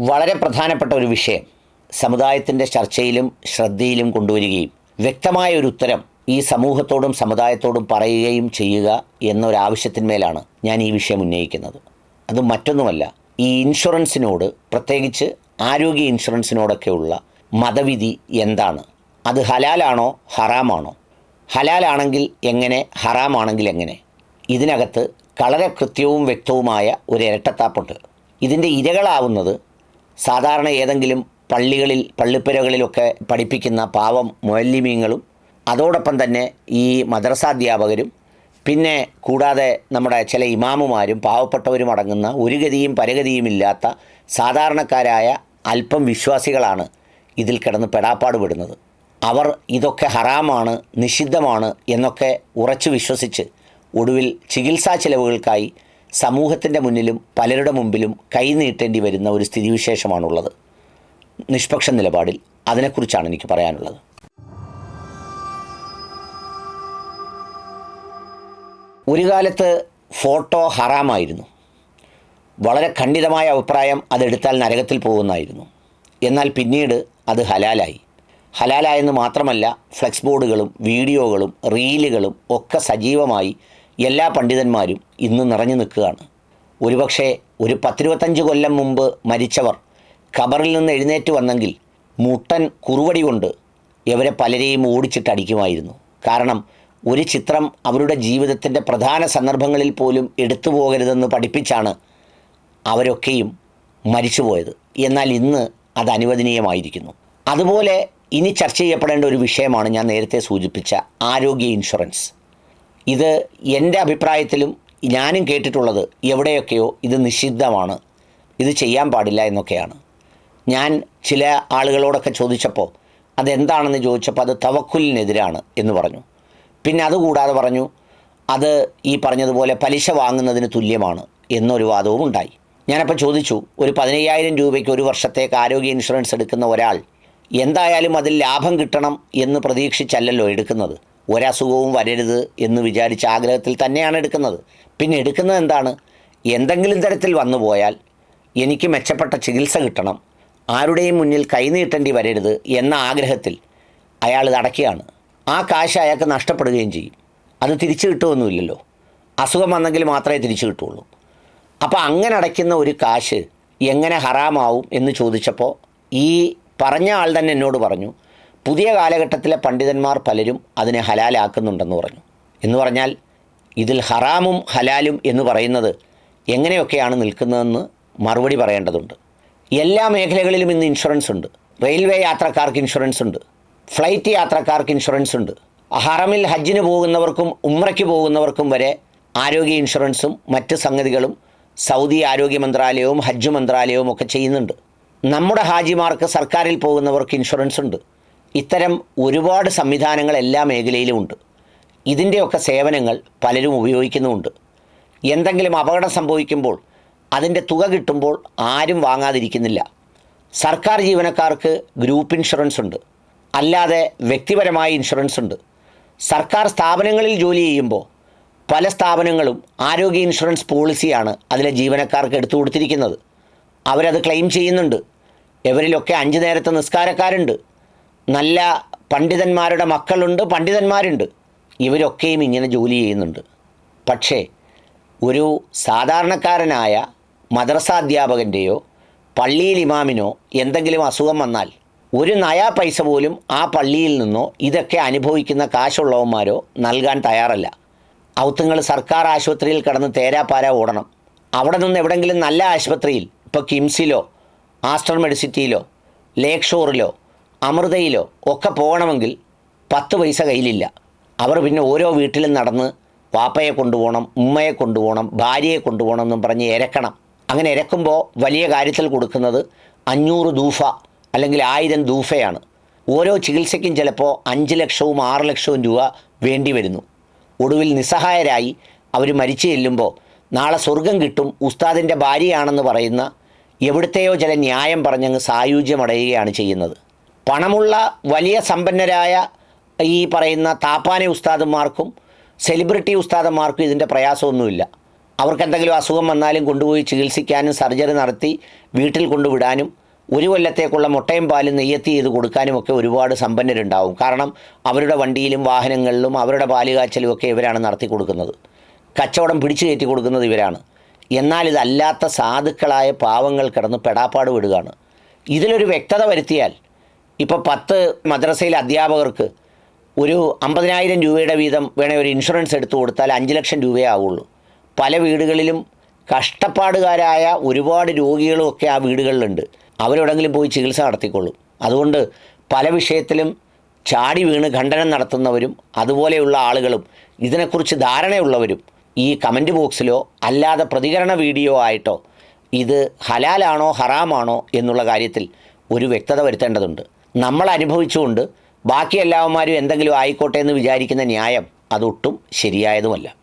വളരെ പ്രധാനപ്പെട്ട ഒരു വിഷയം. സമുദായത്തിന്റെ ചർച്ചയിലും ശ്രദ്ധയിലും കൊണ്ടുവരികയും വ്യക്തമായ ഒരു ഉത്തരം ഈ സമൂഹത്തോടും സമുദായത്തോടും പറയുകയും ചെയ്യുക എന്നൊരാവശ്യത്തിന്മേലാണ് ഞാൻ ഈ വിഷയം ഉന്നയിക്കുന്നത്. അത് മറ്റൊന്നുമല്ല ഈ ഇൻഷുറൻസിനോട് പ്രത്യേകിച്ച് ആരോഗ്യ ഇൻഷുറൻസിനോടൊക്കെയുള്ള മതവിധി എന്താണ്? അത് ഹലാലാണോ ഹറാമാണോ? ഹലാലാണെങ്കിൽ എങ്ങനെ ഹറാമാണെങ്കിൽ എങ്ങനെ? ഇതിനകത്ത് വളരെ കൃത്യവും വ്യക്തവുമായ ഒരു ഇരട്ടത്താപ്പുണ്ട്. ഇതിന്റെ ഇരകളാവുന്നത് സാധാരണ ഏതെങ്കിലും പള്ളികളിൽ പള്ളിപ്പുരകളിലൊക്കെ പഠിപ്പിക്കുന്ന പാവം മുയല്ലിമീങ്ങളും അതോടൊപ്പം തന്നെ ഈ മദ്രസാധ്യാപകരും പിന്നെ കൂടാതെ നമ്മുടെ ചില ഇമാമുമാരും പാവപ്പെട്ടവരും അടങ്ങുന്ന ഒരു ഗതിയും പരഗതിയും ഇല്ലാത്ത സാധാരണക്കാരായ അല്പം വിശ്വാസികളാണ് ഇതിൽ കിടന്ന് പെടാപ്പാട് പെടുന്നത്. അവർ ഇതൊക്കെ ഹറാമാണ് നിഷിദ്ധമാണ് എന്നൊക്കെ ഉറച്ചു വിശ്വസിച്ച് ഒടുവിൽ ചികിത്സാ ചെലവുകൾക്കായി സമൂഹത്തിന്റെ മുന്നിലും പലരുടെ മുമ്പിലും കൈനീട്ടേണ്ടി വരുന്ന ഒരു സ്ഥിതിവിശേഷമാണുള്ളത്. നിഷ്പക്ഷ നിലപാടിൽ അതിനെക്കുറിച്ചാണ് എനിക്ക് പറയാനുള്ളത്. ഒരു കാലത്ത് ഫോട്ടോ ഹറാമായിരുന്നു. വളരെ ഖണ്ഡിതമായ അഭിപ്രായം അതെടുത്താൽ നരകത്തിൽ പോകുന്നതായിരുന്നു. എന്നാൽ പിന്നീട് അത് ഹലാലായി. ഹലാലായെന്ന് മാത്രമല്ല ഫ്ലെക്സ് ബോർഡുകളും വീഡിയോകളും റീലുകളും ഒക്കെ സജീവമായി എല്ലാ പണ്ഡിതന്മാരും ഇന്ന് നിറഞ്ഞു നിൽക്കുകയാണ്. ഒരുപക്ഷെ ഒരു പത്തിരുപത്തഞ്ച് കൊല്ലം മുമ്പ് മരിച്ചവർ ഖബറിൽ നിന്ന് എഴുന്നേറ്റ് വന്നെങ്കിൽ മുട്ടൻ കുറുവടി കൊണ്ട് ഇവരെ പലരെയും ഓടിച്ചിട്ടടിക്കുമായിരുന്നു കാരണം ഒരു ചിത്രം അവരുടെ ജീവിതത്തിന്റെ പ്രധാന സന്ദർഭങ്ങളിൽ പോലും എടുത്തു പോകരുതെന്ന് പഠിപ്പിച്ചാണ് അവരൊക്കെയും മരിച്ചുപോയത് എന്നാൽ ഇന്ന് അത് അനുവദനീയമായിരിക്കുന്നു. അതുപോലെ ഇനി ചർച്ച ചെയ്യപ്പെടേണ്ട ഒരു വിഷയമാണ് ഞാൻ നേരത്തെ സൂചിപ്പിച്ച ആരോഗ്യ ഇൻഷുറൻസ്. ഇത് എന്റെ അഭിപ്രായത്തിലും ഞാനും കേട്ടിട്ടുള്ളത് എവിടെയൊക്കെയോ ഇത് നിഷിദ്ധമാണ്. ഇത് ചെയ്യാൻ പാടില്ല എന്നൊക്കെയാണ്. ഞാൻ ചില ആളുകളോടൊക്കെ ചോദിച്ചപ്പോൾ അതെന്താണെന്ന് ചോദിച്ചപ്പോൾ അത് തവക്കുലിനെതിരാണ് എന്ന് പറഞ്ഞു. പിന്നെ അതുകൂടാതെ പറഞ്ഞു അത് ഈ പറഞ്ഞതുപോലെ പലിശ വാങ്ങുന്നതിന് തുല്യമാണ് എന്നൊരു വാദവും ഉണ്ടായി. ഞാനപ്പോൾ ചോദിച്ചു ഒരു പതിനയ്യായിരം രൂപയ്ക്ക് ഒരു വർഷത്തേക്ക് ആരോഗ്യ ഇൻഷുറൻസ് എടുക്കുന്ന ഒരാൾ എന്തായാലും അതിൽ ലാഭം കിട്ടണം എന്ന് പ്രതീക്ഷിച്ചല്ലല്ലോ എടുക്കുന്നത്? ഒരസുഖവും വരരുത് എന്ന് വിചാരിച്ച ആഗ്രഹത്തിൽ തന്നെയാണ് എടുക്കുന്നത്. പിന്നെ എടുക്കുന്നത് എന്താണ്? എന്തെങ്കിലും തരത്തിൽ വന്നു പോയാൽ എനിക്ക് മെച്ചപ്പെട്ട ചികിത്സ കിട്ടണം. ആരുടെയും മുന്നിൽ കൈനീട്ടേണ്ടി വരരുത് എന്ന ആഗ്രഹത്തിൽ അയാൾ ഇത് ആ കാശ് അയാൾക്ക് നഷ്ടപ്പെടുകയും ചെയ്യും. അത് തിരിച്ചു കിട്ടുമൊന്നുമില്ലല്ലോ അസുഖം വന്നെങ്കിൽ മാത്രമേ തിരിച്ചു കിട്ടുള്ളൂ. അപ്പോൾ അങ്ങനെ അടയ്ക്കുന്ന ഒരു കാശ് എങ്ങനെ ഹറാമാവും എന്ന് ചോദിച്ചപ്പോൾ ഈ പറഞ്ഞ ആൾ തന്നെ എന്നോട് പറഞ്ഞു പുതിയ കാലഘട്ടത്തിലെ പണ്ഡിതന്മാർ പലരും അതിനെ ഹലാലാക്കുന്നുണ്ടെന്ന് പറഞ്ഞു. എന്ന് പറഞ്ഞാൽ ഇതിൽ ഹറാമും ഹലാലും എന്ന് പറയുന്നത് എങ്ങനെയൊക്കെയാണ് നിൽക്കുന്നതെന്ന് മറുപടി പറയേണ്ടതുണ്ട്. എല്ലാ മേഖലകളിലും ഇന്ന് ഇൻഷുറൻസ് ഉണ്ട്. റെയിൽവേ യാത്രക്കാർക്ക് ഇൻഷുറൻസ് ഉണ്ട്. ഫ്ലൈറ്റ് യാത്രക്കാർക്ക് ഇൻഷുറൻസ് ഉണ്ട്. ഹറമിൽ ഹജ്ജിന് പോകുന്നവർക്കും ഉമ്രയ്ക്ക് പോകുന്നവർക്കും വരെ ആരോഗ്യ ഇൻഷുറൻസും മറ്റ് സംഗതികളും സൗദി ആരോഗ്യ മന്ത്രാലയവും ഹജ്ജ് മന്ത്രാലയവും ഒക്കെ ചെയ്യുന്നുണ്ട്. നമ്മുടെ ഹാജിമാർക്ക് സർക്കാരിൽ പോകുന്നവർക്ക് ഇൻഷുറൻസ് ഉണ്ട്. ഇത്തരം ഒരുപാട് സംവിധാനങ്ങൾ എല്ലാ മേഖലയിലും ഉണ്ട്. ഇതിന്റെയൊക്കെ സേവനങ്ങൾ പലരും ഉപയോഗിക്കുന്നുമുണ്ട്. എന്തെങ്കിലും അപകടം സംഭവിക്കുമ്പോൾ അതിന്റെ തുക കിട്ടുമ്പോൾ ആരും വാങ്ങാതിരിക്കുന്നില്ല. സർക്കാർ ജീവനക്കാർക്ക് ഗ്രൂപ്പ് ഇൻഷുറൻസ് ഉണ്ട്. അല്ലാതെ വ്യക്തിപരമായ ഇൻഷുറൻസ് ഉണ്ട്. സർക്കാർ സ്ഥാപനങ്ങളിൽ ജോലി ചെയ്യുമ്പോൾ പല സ്ഥാപനങ്ങളും ആരോഗ്യ ഇൻഷുറൻസ് പോളിസിയാണ് അതിലെ ജീവനക്കാർക്ക് എടുത്തു കൊടുത്തിരിക്കുന്നത്. അവരത് ക്ലെയിം ചെയ്യുന്നുണ്ട്. ഇവരിലൊക്കെ അഞ്ച് നേരത്തെ നിസ്കാരക്കാരുണ്ട്. നല്ല പണ്ഡിതന്മാരുടെ മക്കളുണ്ട് പണ്ഡിതന്മാരുണ്ട്. ഇവരൊക്കെയും ഇങ്ങനെ ജോലി ചെയ്യുന്നുണ്ട്. പക്ഷേ ഒരു സാധാരണക്കാരനായ മദ്രസാധ്യാപകന്റെയോ പള്ളിയിൽ ഇമാമിനോ എന്തെങ്കിലും അസുഖം വന്നാൽ ഒരു നയാ പൈസ പോലും ആ പള്ളിയിൽ നിന്നോ ഇതൊക്കെ അനുഭവിക്കുന്ന കാശുള്ളവന്മാരോ നൽകാൻ തയ്യാറല്ല. ഔത്തുങ്ങൾ സർക്കാർ ആശുപത്രിയിൽ കടന്ന് തേരാപ്പാര ഓടണം. അവിടെ നിന്ന് എവിടെങ്കിലും നല്ല ആശുപത്രിയിൽ ഇപ്പോൾ കിംസിലോ ആസ്റ്റർ മെഡിസിറ്റിയിലോ ലേക്ക് ഷോറിലോ അമൃതയിലോ ഒക്കെ പോകണമെങ്കിൽ പത്ത് പൈസ കയ്യിലില്ല. അവർ പിന്നെ ഓരോ വീട്ടിലും നടന്ന് പാപ്പയെ കൊണ്ടുപോകണം ഉമ്മയെ കൊണ്ടുപോകണം ഭാര്യയെ കൊണ്ടുപോകണം എന്നും പറഞ്ഞ് ഇരക്കണം അങ്ങനെ ഇരക്കുമ്പോൾ വലിയ കാര്യത്തിൽ കൊടുക്കുന്നത് അഞ്ഞൂറ് ദൂഫ അല്ലെങ്കിൽ ആയിരം ദൂഫയാണ്. ഓരോ ചികിത്സയ്ക്കും ചിലപ്പോൾ അഞ്ച് ലക്ഷവും ആറ് ലക്ഷവും രൂപ വേണ്ടി വരുന്നു. ഒടുവിൽ നിസ്സഹായരായി അവർ മരിച്ചു ചെല്ലുമ്പോൾ നാളെ സ്വർഗം കിട്ടും ഉസ്താദിന്റെ ഭാര്യയാണെന്ന് പറയുന്ന എവിടുത്തെയോ ചില ന്യായം പറഞ്ഞങ്ങ് സായുജ്യമടയുകയാണ് ചെയ്യുന്നത്. പണമുള്ള വലിയ സമ്പന്നരായ ഈ പറയുന്ന താപ്പാനെ ഉസ്താദന്മാർക്കും സെലിബ്രിറ്റി ഉസ്താദന്മാർക്കും ഇതിന്റെ പ്രയാസമൊന്നുമില്ല. അവർക്ക് എന്തെങ്കിലും അസുഖം വന്നാലും കൊണ്ടുപോയി ചികിത്സിക്കാനും സർജറി നടത്തി വീട്ടിൽ കൊണ്ടുവിടാനും ഒരു കൊല്ലത്തേക്കുള്ള മുട്ടയും പാലും നെയ്യത്തി ചെയ്ത് കൊടുക്കാനുമൊക്കെ ഒരുപാട് സമ്പന്നരുണ്ടാവും. കാരണം അവരുടെ വണ്ടിയിലും വാഹനങ്ങളിലും അവരുടെ പാൽ കാച്ചലും ഒക്കെ ഇവരാണ് നടത്തി കൊടുക്കുന്നത്. കച്ചവടം പിടിച്ചു കയറ്റി കൊടുക്കുന്നത് ഇവരാണ്. എന്നാൽ ഇതല്ലാത്ത സാധുക്കളായ പാവങ്ങൾ കിടന്ന് പെടാപ്പാട് വിടുകയാണ് ഇതിലൊരു വ്യക്തത വരുത്തിയാൽ ഇപ്പോൾ പത്ത് മദ്രസയിലെ അധ്യാപകർക്ക് ഒരു അമ്പതിനായിരം രൂപയുടെ വീതം വേണേൽ ഒരു ഇൻഷുറൻസ് എടുത്തു കൊടുത്താൽ അഞ്ച് ലക്ഷം രൂപയേ ആവുള്ളൂ. പല വീടുകളിലും കഷ്ടപ്പാടുകാരായ ഒരുപാട് രോഗികളും ഒക്കെ ആ വീടുകളിലുണ്ട്. അവരെവിടെങ്കിലും പോയി ചികിത്സ നടത്തിക്കൊള്ളും അതുകൊണ്ട് പല വിഷയത്തിലും ചാടി വീണ് ഖണ്ഡനം നടത്തുന്നവരും അതുപോലെയുള്ള ആളുകളും ഇതിനെക്കുറിച്ച് ധാരണയുള്ളവരും ഈ കമന്റ് ബോക്സിലോ അല്ലാതെ പ്രതികരണ വീഡിയോ ആയിട്ടോ ഇത് ഹലാലാണോ ഹറാമാണോ എന്നുള്ള കാര്യത്തിൽ ഒരു വ്യക്തത വരുത്തേണ്ടതുണ്ട്. നമ്മൾ അനുഭവിച്ചുകൊണ്ട് ബാക്കി എല്ലാവന്മാരും എന്തെങ്കിലും ആയിക്കോട്ടെ എന്ന് വിചാരിക്കുന്ന ന്യായം അതൊട്ടും ശരിയായതുമല്ല.